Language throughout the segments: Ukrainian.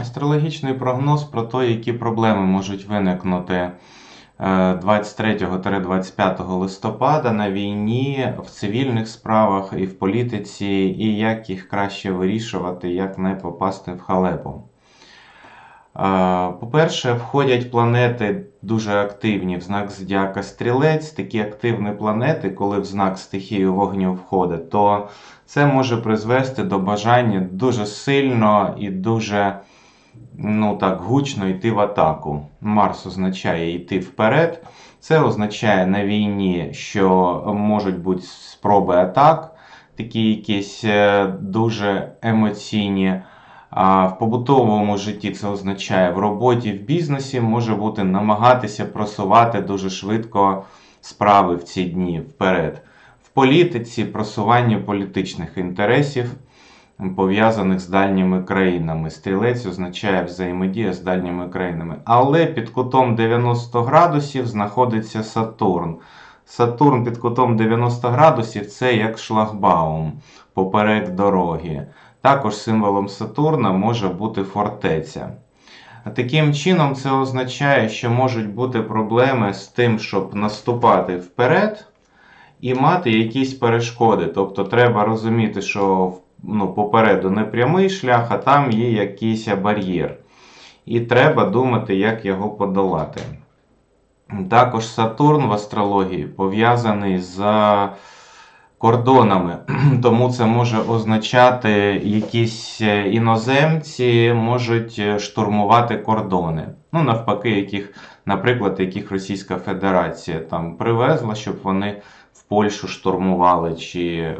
Астрологічний прогноз про те, які проблеми можуть виникнути е, 23-25 листопада на війні, в цивільних справах і в політиці, і як їх краще вирішувати, як не попасти в халепу. Е, По-перше, входять планети дуже активні в знак Зодіака Стрілець. Такі активні планети, коли в знак стихії вогню входить, то це може призвести до бажання дуже сильно і дуже ну так, гучно йти в атаку. Марс означає йти вперед. Це означає на війні, що можуть бути спроби атак, такі якісь е, дуже емоційні. А в побутовому житті це означає в роботі, в бізнесі може бути намагатися просувати дуже швидко справи в ці дні вперед. В політиці просування політичних інтересів, пов'язаних з дальніми країнами. Стрілець означає взаємодія з дальніми країнами. Але під кутом 90 градусів знаходиться Сатурн. Сатурн під кутом 90 градусів це як шлагбаум поперек дороги. Також символом Сатурна може бути фортеця. Таким чином, це означає, що можуть бути проблеми з тим, щоб наступати вперед і мати якісь перешкоди. Тобто треба розуміти, що ну, попереду не прямий шлях, а там є якийсь бар'єр. І треба думати, як його подолати. Також Сатурн в астрології пов'язаний з кордонами, тому це може означати, якісь е, іноземці можуть е, штурмувати кордони. Ну, навпаки, яких, наприклад, яких Російська Федерація там привезла, щоб вони Польщу штурмували, чи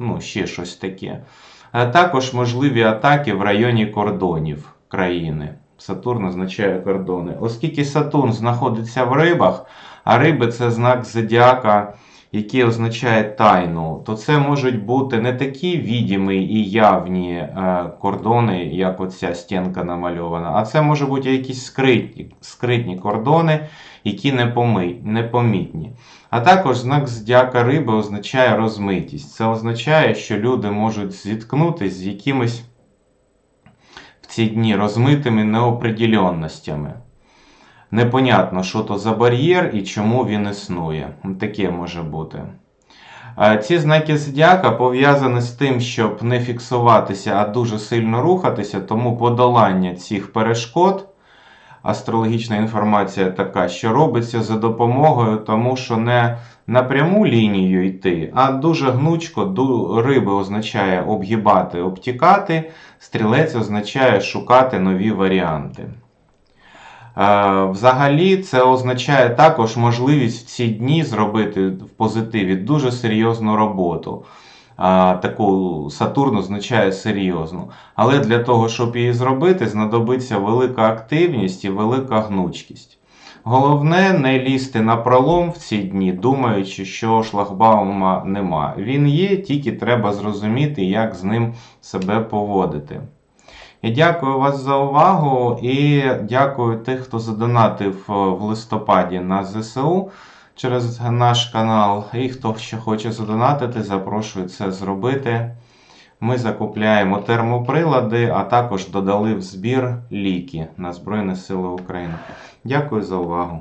ну, ще щось таке. А також можливі атаки в районі кордонів країни. Сатурн означає кордони. Оскільки Сатурн знаходиться в рибах, а риби це знак зодіака, який означає тайну, то це можуть бути не такі відімі і явні е, кордони, як оця стінка намальована, а це може бути якісь скритні, скритні кордони, які непомітні. А також знак зодіака риби означає розмитість. Це означає, що люди можуть зіткнутися з якимись в ці дні розмитими неопределенностями. Непонятно, що то за бар'єр і чому він існує. Таке може бути. Е, Ці знаки зодіака пов'язані з тим, щоб не фіксуватися, а дуже сильно рухатися, тому подолання цих перешкод. Астрологічна інформація така, що робиться за допомогою, тому що не на пряму лінію йти, а дуже гнучко ду- риби означає обгибати, обтікати, стрілець означає шукати нові варіанти. Взагалі, це означає також можливість в ці дні зробити в позитиві дуже серйозну роботу. Таку Сатурн означає серйозну. Але для того, щоб її зробити, знадобиться велика активність і велика гнучкість. Головне не лізти на пролом в ці дні, думаючи, що шлагбаума нема. Він є, тільки треба зрозуміти, як з ним себе поводити. Я дякую вас за увагу і дякую тих, хто задонатив е, в листопаді на ЗСУ через наш канал. І хто ще хоче задонатити, запрошую це зробити. Ми закупляємо термоприлади, а також додали в збір ліки на Збройні Сили України. Дякую за увагу.